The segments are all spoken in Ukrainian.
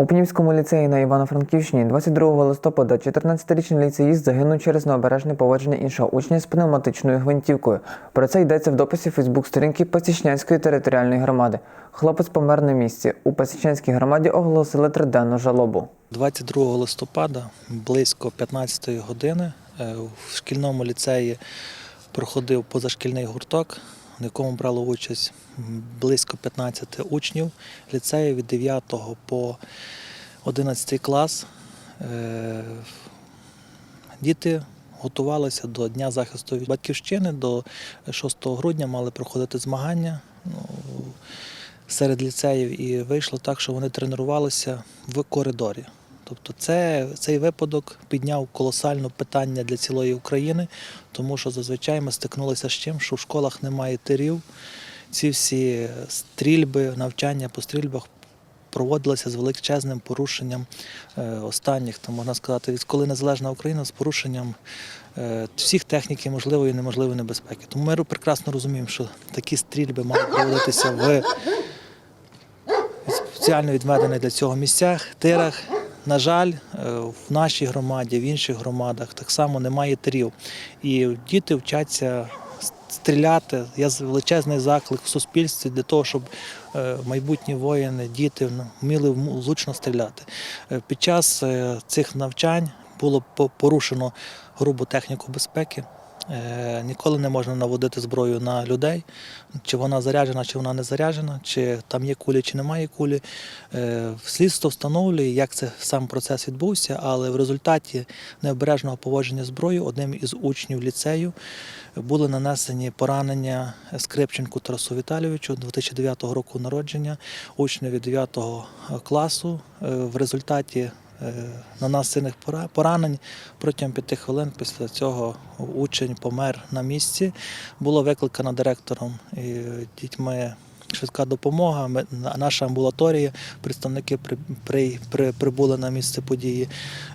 У Пнівському ліцеї на Івано-Франківщині 22 листопада 14-річний ліцеїст загинув через необережне поводження іншого учня з пневматичною гвинтівкою. Про це йдеться в дописі Фейсбук-сторінки Пасічнянської територіальної громади. Хлопець помер на місці. У Пасічнянській громаді оголосили триденну жалобу. 22 листопада близько 15-ї години е, в шкільному ліцеї проходив позашкільний гурток, в якому брало участь близько 15 учнів ліцею від 9 по 11 клас. Е, Діти готувалися до Дня захисту від батьківщини. До 6 грудня мали проходити змагання. Ну, серед ліцеїв і вийшло так, що вони тренувалися в коридорі. Тобто це, цей випадок підняв колосальне питання для цілої України, тому що зазвичай ми стикнулися з чим, що в школах немає тирів. Ці всі стрільби, навчання по стрільбах проводилися з величезним порушенням е, останніх, там можна сказати, відколи незалежна Україна з порушенням е, всіх техніки можливої і неможливої небезпеки. Тому ми прекрасно розуміємо, що такі стрільби мають проводитися в спеціально відведених для цього місцях, тирах. На жаль, е, в нашій громаді, в інших громадах так само немає тирів. І діти вчаться стріляти. Я величезний заклик в суспільстві для того, щоб е, майбутні воїни, діти ну, вміли влучно стріляти. Е, Під час цих навчань було порушено грубу техніку безпеки. Е, Ніколи не можна наводити зброю на людей, чи вона заряджена, чи вона не заряджена, чи там є кулі, чи немає кулі. Е, Слідство встановлює, як це сам процес відбувся, але в результаті необережного поводження зброю одним із учнів ліцею були нанесені поранення Скрипченку Тарасу Віталійовичу 2009 року народження, учневі 9 класу. Е, В результаті е, нанесених пора- поранень протягом п'яти хвилин після цього учень помер на місці. Було викликано директором і дітьми. Швидка допомога, наша амбулаторія, представники при, при, при, прибули на місце події.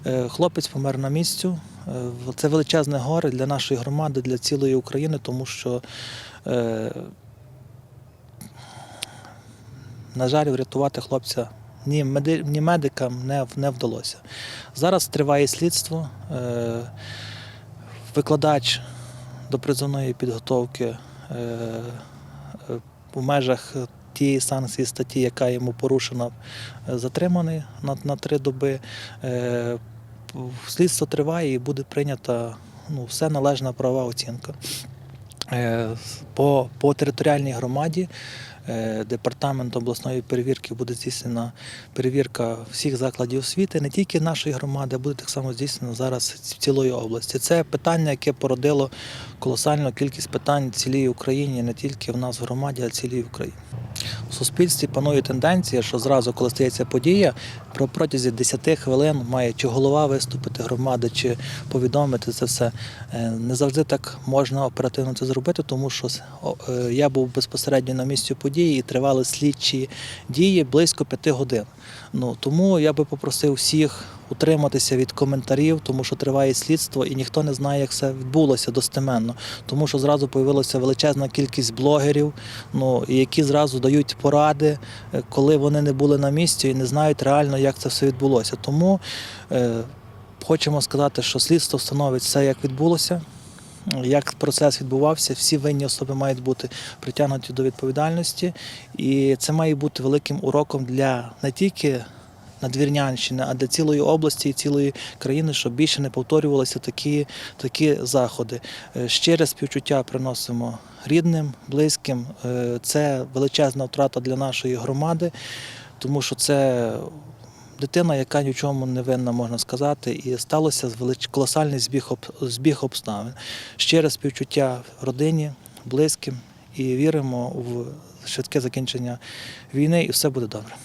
Е, Хлопець помер на місцю. Е, Це величезне горе для нашої громади, для цілої України, тому що, на жаль, врятувати хлопця ні, меди, ні медикам не, не вдалося. Зараз триває слідство. Е, Викладач до призовної підготовки е, е, межах тієї санкції статті, яка йому порушена, е, затриманий на, на три доби. Слідство триває і буде прийнята ну, все належна правова оцінка. По, по територіальній громаді департамент обласної перевірки буде здійснена перевірка всіх закладів освіти, не тільки нашої громади, а буде так само здійснено зараз в цілої області. Це питання, яке породило колосальну кількість питань цілій Україні, не тільки в нас в громаді, а цілій Україні. У суспільстві панує тенденція, що зразу, коли стається подія, про протязі 10 хвилин має чи голова виступити громади, чи повідомити це все. Е, Не завжди так можна оперативно це зробити, тому що е, я був безпосередньо на місці події і тривали слідчі дії близько 5 годин. Ну тому я би попросив всіх утриматися від коментарів, тому що триває слідство, і ніхто не знає, як все відбулося достеменно. Тому що зразу появилася величезна кількість блогерів, ну які зразу дають поради, е, коли вони не були на місці і не знають реально, як це все відбулося. Тому е, хочемо сказати, що слідство встановить все, як відбулося. Як процес відбувався, всі винні особи мають бути притягнуті до відповідальності, і це має бути великим уроком для не тільки Надвірнянщини, а для цілої області і цілої країни, щоб більше не повторювалися такі, такі заходи. Е, Щире співчуття приносимо рідним, близьким. Е, Це величезна втрата для нашої громади, тому що це дитина, яка ні в чому не винна, можна сказати, і сталося колосальний збіг, об- збіг обставин. Щире співчуття родині, близьким і віримо в швидке закінчення війни, і все буде добре.